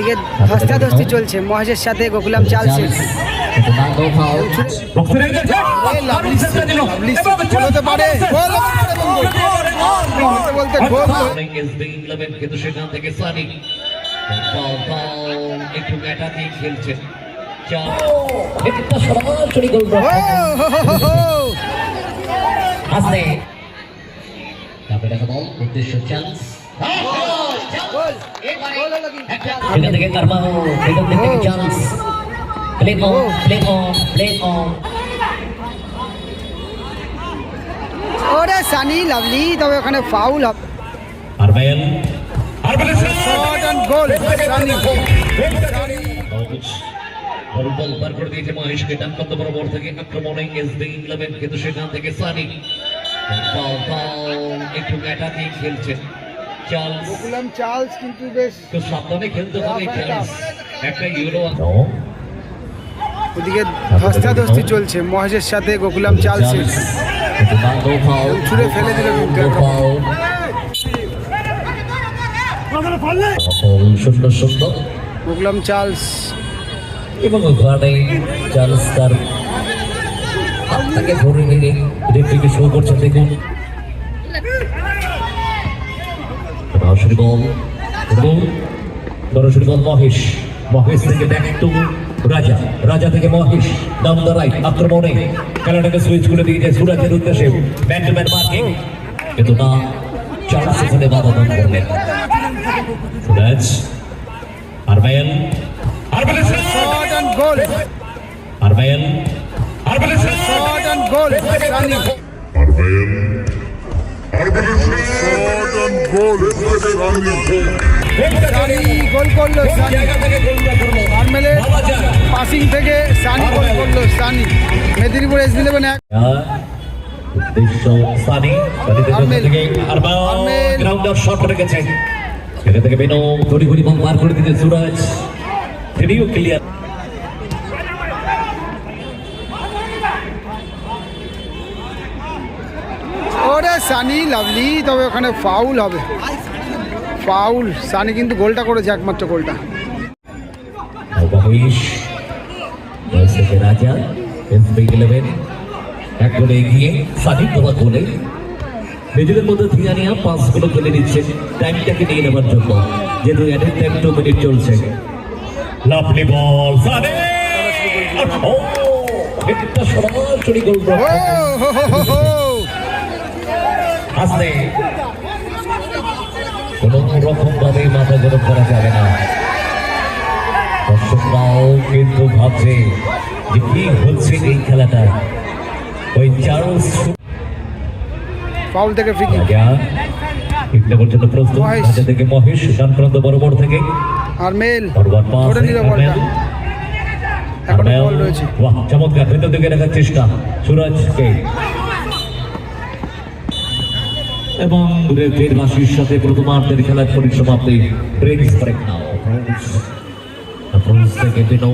ওদিকে ধস্তাধস্তি চলছে। মহেশের সাথে গোকুলাম চালছে। দেখা উদ্দেশ্য চান্স সেখান থেকে কারবাও সেখান থেকে chance play on play on play on ওরে সানি লাভলি তবে ওখানে ফাউল হবে। আরবায়ান shot and goal Sunny ball বার করে দিয়েছে মহেশকে ডান প্রান্ত বরাবর থেকে আক্রমণে এসবি ইলেভেন কিন্তু সেখান থেকে সানি। ফাউল ফাউল একটু অ্যাটাকিং খেলছে। চার্লস। গোকুলাম চার্লস কিন্তু বেশ একটু সাবধানে খেলতে হবে চার্লস। একটা ইউরো ওদিকে ধস্তাধস্তি চলছে মহেশের সাথে গোকুলাম চালছে ছুঁড়ে ফেলে দিল গোকুলাম চার্লস। এবং ওখানে চার্লস তার হাতটাকে ধরে নিয়ে রেফারিকে শো করছে দেখুন। সরাসরি বল এবং সরাসরি বল মহেশ। মহেশ থেকে ব্যাক টু রাজা রাজা থেকে মহেশ ডাউন দ্য রাইট আক্রমণে। খেলাটাকে সুইচ করে দিয়েছে সুরাজের উদ্দেশ্যে। ব্যাক টু ব্যাক মার্কিং কিন্তু না চার্লস এখানে বাধা দান করলেন। সুরাজ আরবায়ান আরবায়ান শট অ্যান্ড গোল আরবায়ান আরবায়ান shot and goal Sunny goal করল পাসিং থেকে সানি গোল করল সানি মেদিনীপুর এস সেখান থেকে বেনো ঘড়ি ঘড়ি বল পার করে দিতে সুরাজ তিনিও ক্লিয়ার ওরে সানি লাভলি তবে ওখানে ফাউল হবে। ফাউল সানি কিন্তু গোলটা করেছে একমাত্র গোলটা। রাজা এক গোলে এগিয়ে সানি তোমার গোলে। নিজেদের মধ্যে থিয়ানিয়া পাঁচগুলো খেলে নিচ্ছে। টাইমটাকে নিয়ে নেবার জন্য যেহেতু অ্যাডেড টাইম টু মিনিট চলছে। Lovely ball Sunny! একটা সরাসরি গোল। আসলে কোন রকম ভাবে মাথা গরম করা যাবে না। দর্শকরাও কিন্তু ভাবছে যে কি হচ্ছে এই খেলাটা। ওই চার্লস ফাউল থেকে ফ্রি কিক রাজা পর্যন্ত প্রস্তুত। থেকে মহেশ ডান প্রান্ত বরাবর থেকে। আর মেল ফরওয়ার্ড পাস ধরে নিল বলটা। এখনও বল রয়েছে। বাহ চমৎকার। ভেতর দিকে রাখার চেষ্টা। সুরাজকে। এবং দেশবাসীর সাথে প্রথমার্ধের খেলার পরিসমাপ্তি। ব্রেকস ব্রেক নাও সেকেন্ডে নো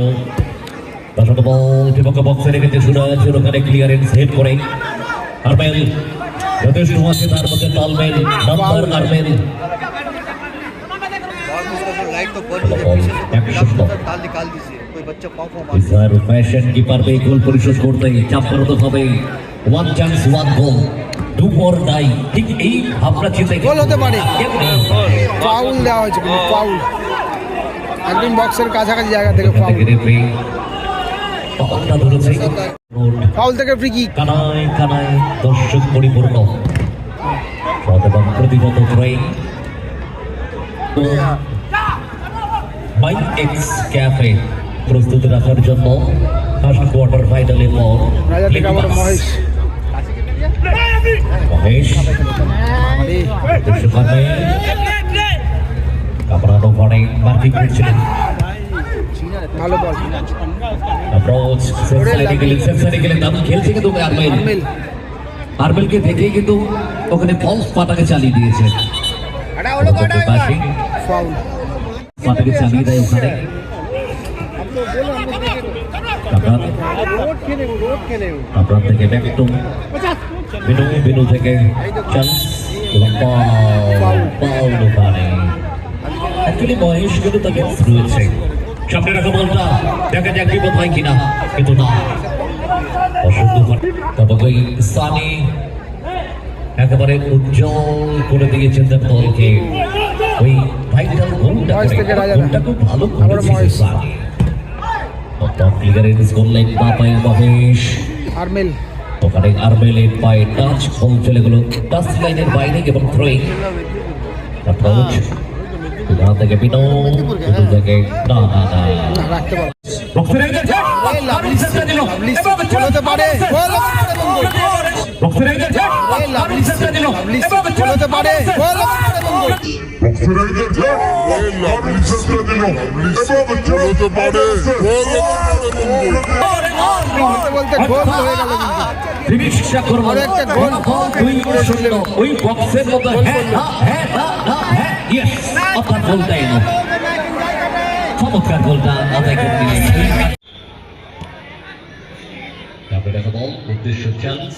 প্রথম বল বিপক্ষ বক্সে রেখেছে সুরাজ ওখানে ক্লিয়ারেন্স হেড করে। আরমেল যথেষ্ট আছে তার মধ্যে তালমেল নাম্বার আরমেল ফ্যাশন কিপার গোল পরিশোধ করতে চাপ করতে হবে। One chance one goal do or die ঠিক এই ভাবনা চিন্তা গোল হতে পারে। ফাউল দেওয়া হয়েছে ফাউল একদম বক্সের কাছাকাছি জায়গা থেকে ফাউল ফাউল থেকে ফ্রি কিক কানায় কানায় দর্শক পরিপূর্ণ। এবং প্রতিগত ট্রেন মাই এক্স ক্যাফে প্রস্তুত রাখার জন্য ফার্স্ট কোয়ার্টার ফাইনালের পর ভালো বল অ্যাপ্রোচ সেন্সারি গেলেন সেন্সারি গেলেন দারুণ খেলছে কিন্তু আরমেল আরমেল আরমেলকে দেখেই কিন্তু ওখানে ফলস পাটাকে চালিয়ে দিয়েছে পাটাকে চালিয়ে দেয় ওখানে কামরান থেকে ব্যাক টু বিনু বিনু থেকে চান্স এবং পাউল ওখানে অ্যাকচুয়ালি মহেশ কিন্তু তাকে রয়েছে সামনে রাখা বলটা দেখা যাক বিপদ হয় কিনা কিন্তু না অসুন্দর তবে সানি একেবারে উজ্জ্বল করে দিয়েছেন তার দলকে ওই ভাইটাল গোলটা গোলটা খুব ভালো করেছে Mahesh. Sunny top clearance goal line না পায় মহেশ আরমেল ওখানে আরমেলের পায়ে টাচ বল চলে গেল। টাচ লাইনের বাইরে এবং থ্রোয়িং অ্যাপ্রোচ থেকে থেকে না না না না, রাখতে পারো। বক্সের এগিয়ে আছে। লাভলি সেন্টার দিল। পারে পারে এবং গোল। বক্সের এগিয়ে আছে। এই লাভলি সেন্টার দিল। লাভলি এবার পারে পারে এবং। বলতে বলতে গোল হয়ে গেল কিন্তু ফিনিশ করব একটা গোল। দুই শূন্য ওই বক্সের মধ্যে হ্যাঁ হ্যাঁ হ্যাঁ হ্যাঁ হ্যাঁ ইয়েস অর্থাৎ গোলটা এলো চমৎকার গোলটা আদায় করে দিলেন তারপরে দেখা উদ্দেশ্য চান্স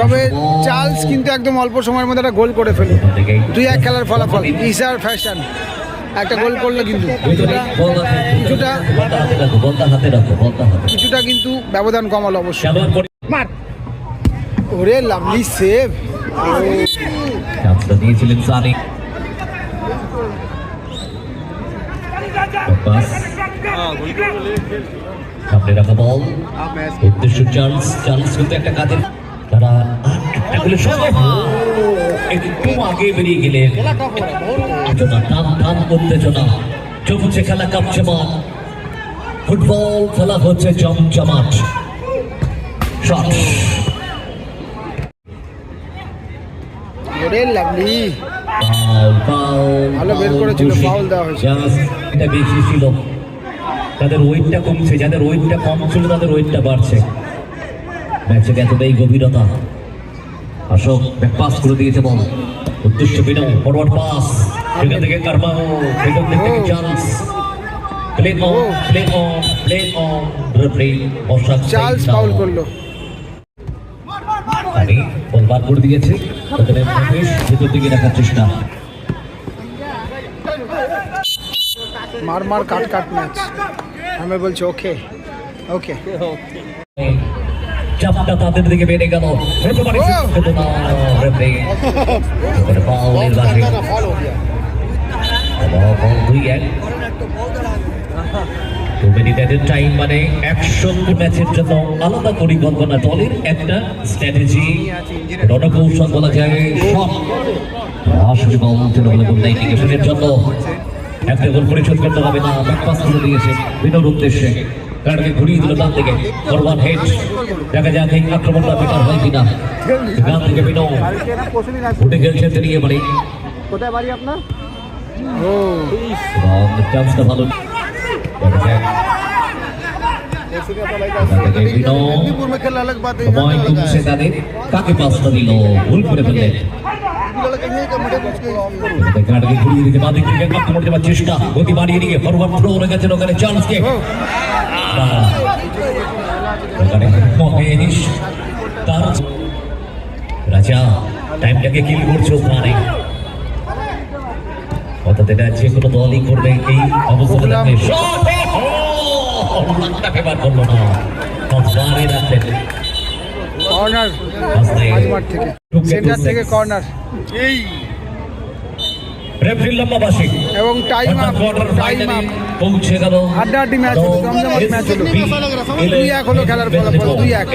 তবে চার্লস কিন্তু একদম অল্প সময়ের মধ্যে একটা গোল করে ফেলল। দুই এক খেলার ফলাফল। ইসার ফ্যাশন। একটা গোল করল কিন্তু। কিছুটা কিছুটা কিন্তু ব্যবধান কমালো অবশ্যই ওরে লাভলি সেভ। দিয়েছিলেন সানি। পাস। সামনে রাখা বল। উদ্দেশ্য চান্স চান্স কিন্তু একটা কাজের তারা একটা করে একটু আগে বেরিয়ে গেলেন। টান টান উত্তেজনা। চলছে খেলা, কাঁপছে মাঠ। ফুটবল খেলা হচ্ছে জমজমাট শট ওরে লাভলি ভালো বের করেছিল, ফাউল দেওয়া হয়েছে। এটা বেশি ছিল। তাদের ওয়েটটা কমছে যাদের ওয়েটটা কম ছিল তাদের ওয়েটটা বাড়ছে। ম্যাচে এতটাই গভীরতা। অশোক পাস করে দিয়েছে বল। উদ্দেশ্য বিনো ফরওয়ার্ড পাস সেখান থেকে কারমাও সেখান থেকে chance play on play on play on referee Ashok Charles foul করল। আমি বল বার করে দিয়েছে। ওখানে মহেশ ভেতর দিকে রাখার চেষ্টা। মার মার কাট কাট ম্যাচ। আমি বলছি ওকে ওকে চাপটা তাদের দিকে বেড়ে গেল। হতে পারে দুই এক। Added time মানে একশো ম্যাচের জন্য আলাদা পরিকল্পনা দলের একটা স্ট্র্যাটেজি রণকৌশল বলা যায় সব। আসলে বল তৃণমূল ইন্ডিকেশনের জন্য। একটা গোল পরিশোধ করতে হবে না ব্যাকপাস করে দিয়েছে বিনোর উদ্দেশ্যে। কারণকে ঘুরিয়ে দিল ডান থেকে ফরওয়ার্ড হেড দেখা যাক এই আক্রমণটা বেকার হয় কিনা। ডান থেকে বিনো। উঠে গেছে তিনি এবারে। কোথায় বাড়ি আপনার? ও চান্সটা ভালো। কাকে পাসটা দিল ভুল করে ফেললেন কাটাকে ঘুরিয়ে দিতে বাদিক থেকে আক্রমণ দেওয়ার চেষ্টা গতি বাড়িয়ে নিয়ে ফরওয়ার্ড থ্রো হয়ে গেছেন ওখানে চান্স কে ওখানে রাজা টাইমটাকে কিল করছে অর্থাৎ এটা যে কোনো দলই করবে এই অবস্থাতে থাকলে শট! করল না। বারে রাখলেন কর্নার। মাঝমাঠ থেকে। সেন্টার থেকে কর্নার। রেফারি লম্বা বাসি এবং টাইম আপ টাইম আপ পৌঁছে গেল। হাড্ডাহাড্ডি ম্যাচ হলো, জমজমাট ম্যাচ হলো। দুই এক হলো খেলার ফলাফল, দুই এক।